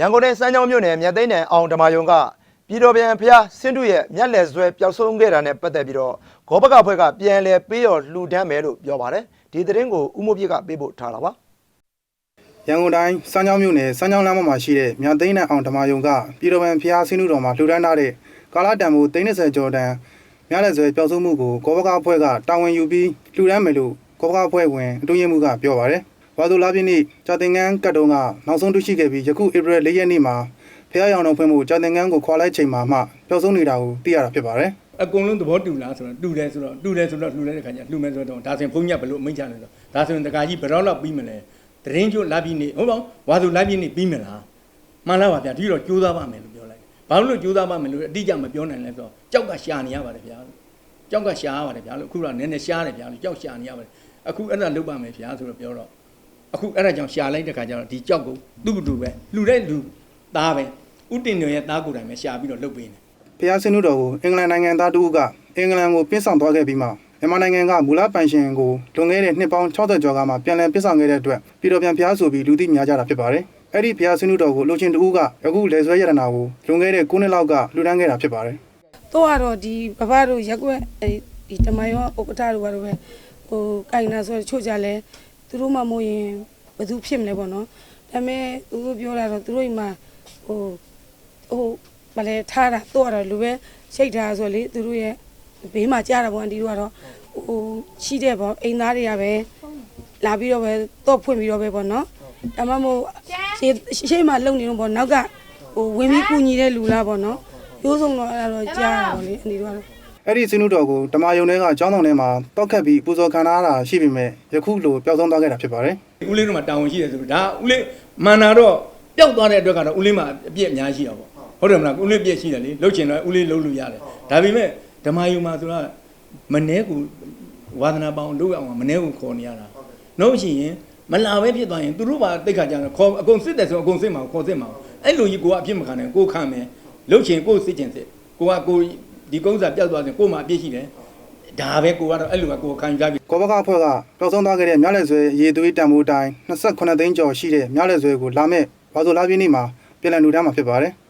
ရန်ကုန်တိုင်းစမ်းချောင်းမြို့နယ်မြတ်သိန်းနယ်အောင်ဓမ္မယုံကပြည်တော်ပြန်ဖျားဆင်းတုရဲ့မြက်လက်ဆွဲပျောက်ဆုံးခဲ့တာနဲ့ပတ်သက်ပြီးတော့ဂောဘကဖွဲ့ကပြန်လဲပေးတော်လှူဒန်းမယ်လို့ပြောပါတယ်ဒီသတင်းကိုဦးမိုးပြစ်ကပေးပို့ထားတာပါရန်ကုန်တိုင်းစမ်းချောင်းမြို့နယ်စမ်းချောင်းလမ်းမမှာရှိတဲ့မြသိန်းနဲ့အောင်ဓမ္မယုံကပြည်တော်ပန်ဖျားဆင်းနုတော်မှာလှူဒန်းထားတဲ့ကာလာတံမိုး30ကျော်တန်မြလက်ဆွဲပျောက်ဆုံးမှုကိုကောဘကအဖွဲ့ကတာဝန်ယူပြီးလှူဒန်းမယ်လို့ကောဘကအဖွဲ့ဝင်အတွင်းရေးမှူးကပြောပါတယ်။ ဝါသူလာပြည့်နေ့ကြာတင်ငန်းကတ်တုံးကနောက်ဆုံးတွေ့ရှိခဲ့ပြီးယခုဧပြီ၄ရက်နေ့မှာဖျားရောင်တော်ဖွင့်မှုကြာတင်ငန်းကိုခွာလိုက်ချိန်မှာမှပျောက်ဆုံးနေတာကိုသိရတာဖြစ်ပါတယ်။အကုန်လုံးသဘောတူလားဆိုတော့တူတယ်ဆိုတော့တူတယ်ဆိုတော့လှူလိုက်တဲ့ခါကျလှူမယ်ဆိုတော့ဒါဆိုရင်ဘုန်းကြီးကဘယ်လိုအမိန့်ချလဲဆိုတော့ဒါဆိုရင်တခါကြီးဘယ်တော့လောက်ပြီးမလဲတရင်ကျွတ်လာပြီးနေဟုတ်ပါဘူးဝါဆိုလာပြီးနေပြီးမလားမှန်လားပါဗျာဒီတော့ကြိုးစားပါမယ်လို့ပြောလိုက်ဘာလို့ကြိုးစားပါမယ်လို့အတိအကျမပြောနိုင်လဲဆိုတော့ကြောက်ကရှာနေရပါတယ်ဗျာကြောက်ကရှာရပါတယ်ဗျာလို့အခုတော့နည်းနည်းရှားတယ်ဗျာလို့ကြောက်ရှာနေရပါတယ်အခုအဲ့ဒါလုပ်ပါမယ်ဗျာဆိုတော့ပြောတော့ အခုအဲ့ဒါကြောင့်ရှာလိုက်တဲ့ခါကျတော့ဒီကြောက်ကိုသူ့တူပဲလှူတဲ့လူသားပဲဥတင်တော်ရဲ့သားကိုယ်တိုင်ပဲရှာပြီးတော့လုပ်ပေးနေဖျားဆင်းနုတော်ကိုအင်္ဂလန်နိုင်ငံသားတဦးကအင်္ဂလန်ကိုပြစ်ဆောင်သွားခဲ့ပြီးမှမြန်မာနိုင်ငံကမူလပိုင်ရှင်ကိုလွန်ခဲ့တဲ့နှစ်ပေါင်း60ကျော်ကမှပြန်လည်ပြစ်ဆောင်ခဲ့တဲ့အတွက်ပြည်တော်ပြန်ဖျားဆိုပြီးလူသိများကြတာဖြစ်ပါတယ်။အဲ့ဒီဖျားဆင်းနုတော်ကိုလူချင်းတဦးကအခုလေဆွဲရတနာကိုလွန်ခဲ့တဲ့9နှစ်လောက်ကလူတန်းခဲ့တာဖြစ်ပါတယ်တော့ကတော့ဒီဘဘတို့ရက်ွက်အဲဒီတမယောဥက္ကဋ္ဌတို့ဘာလို့ပဲဟိုကင်နာဆိုတချို့ကြလဲ သူတို့မှမို့ရင်ဘယ်သူဖြစ်မလဲပေါ့နော်ဒါပေမဲ့သူတို့ပြောတာတော့သူတို့အိမ်မှာဟိုဟိုမလဲထားတာတော့ကတော့လူပဲရှိတ်ထားဆိုလေသူတို့ရဲ့ဘေးမှာကြားတာပေါ့အန်တီတို့ကတော့ဟိုရှိတဲ့ပေါ့အိမ်သားတွေကပဲလာပြီးတော့ပဲတော့ဖွင့်ပြီးတော့ပဲပေါ့နော်ဒါမှမဟုတ်ရှေ့ရှေ့မှာလုံနေတော့ပေါ့နောက်ကဟိုဝင်ပြီးကူညီတဲ့လူလားပေါ့နော်ရိုးစုံတော့အဲ့ဒါတော့ကြားတာပေါ့လေအန်တီတို့ကတော့။ အဲ့ဒီဆင်းနုတော်ကိုဓမ္မယုံတွေကကျောင်းတော်ထဲမှာတောက်ခတ်ပြီးပူဇော်ခံထားတာရှိပေမဲ့ယခုလိုပျောက်ဆုံးသွားခဲ့တာဖြစ်ပါတယ်ဦးလေးတို့မှာတာဝန်ရှိတယ်ဆိုတော့ဒါဦးလေးမန္နာတော့ပျောက်သွားတဲ့အတွက်ကတော့ဦးလေးမှာအပြည့်အများရှိတာပေါ့ဟုတ်တယ်မလားဦးလေးပြည့်ရှိတယ်လေလှုပ်ချင်တော့ဦးလေးလှုပ်လို့ရတယ်ဒါပေမဲ့ဓမ္မယုံမှာဆိုတာမနှဲကူဝါသနာပေါင်းလုပ်အောင်မနှဲကူခေါ်နေရတာနှုတ်ရှိရင်မလာပဲဖြစ်သွားရင်သူတို့ပါတိတ်ခါကြတယ်ခေါ်အကုန်စစ်တယ်ဆိုအကုန်စစ်မှာခေါ်စစ်မှာအဲ့လိုကြီးကိုကအပြစ်မခံနိုင်ကိုခံမယ်လှုပ်ချင်ကိုစစ်ချင်စစ်ကိုကကို ဒီကုန်းစားပျောက်သွားရင်ကိုမှအပြစ်ရှိတယ်ဒါပဲကိုကတော့အဲ့လိုပဲကိုခံကြပြီ။ကောဘကအဖွဲ့ကပျောက်ဆုံးသွားခဲ့တဲ့မြလက်ဆွဲရေသွေးတံမိုးတိုင်း28သိန်းကျော်ရှိတဲ့မြလက်ဆွဲကိုလာမဲ့ဘာဆိုလာပြည့်နေ့မှာပြည်လည်လူတန်းမှာဖြစ်ပါတယ်။